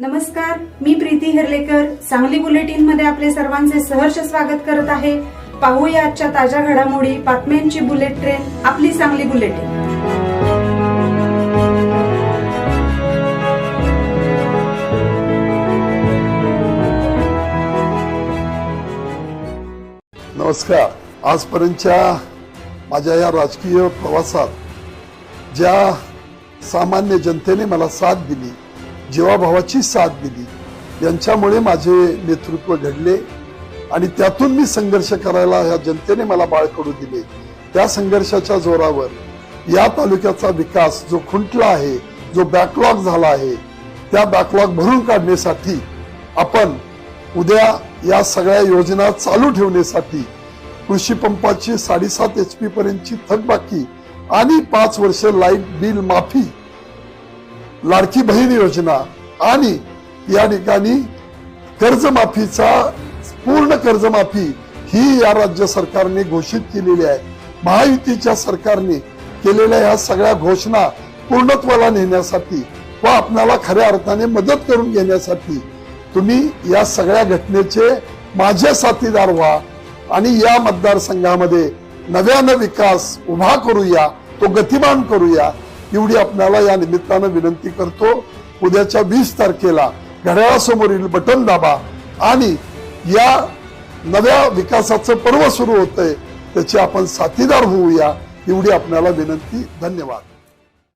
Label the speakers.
Speaker 1: नमस्कार मी प्रीती हिरलेकर. सांगली बुलेटिनमध्ये आपले सर्वांचे सहर्ष स्वागत करत आहे. पाहूया आजच्या ताज्या घडामोडी बातम्यांची बुलेट ट्रेन आपली सांगली बुलेटिन.
Speaker 2: नमस्कार. आजपर्यंतच्या माझ्या या राजकीय प्रवासात ज्या सामान्य जनतेने मला साथ दिली जीवाभावाची साथ दिली. यांच्यामुळे माझे नेतृत्व घडले आणि त्यातून मी संघर्ष करायला ह्या जनतेने मला बाळ करू दिले. त्या संघर्षाच्या जोरावर या तालुक्याचा विकास जो खुंटला आहे जो बॅकलॉग झाला आहे त्या बॅकलॉग भरून काढण्यासाठी आपण उद्या या सगळ्या योजना चालू ठेवण्यासाठी कृषी पंपाची साडेसात एच पी पर्यंतची थकबाकी आणि पाच वर्ष लाइट बिल माफी लाडकी बहीण योजना आणि या ठिकाणी कर्जमाफीचा पूर्ण कर्जमाफी ही या राज्य सरकारने घोषित केलेली आहे. महायुतीच्या सरकारने केलेल्या या सगळ्या घोषणा पूर्णत्वाला नेण्यासाठी व आपणाला खऱ्या अर्थाने मदत करून घेण्यासाठी तुम्ही या सगळ्या घटनेचे माझे साथीदार व्हा आणि या मतदारसंघामध्ये नव्यानं विकास उभा करूया तो गतिमान करूया. एवढी आपल्याला या निमित्तानं विनंती करतो उद्याच्या वीस तारखेला घड्याळासमोरील बटन दाबा आणि या नव्या विकासाचं पर्व सुरू होतंय त्याची आपण साथीदार होऊया एवढी आपल्याला विनंती. धन्यवाद.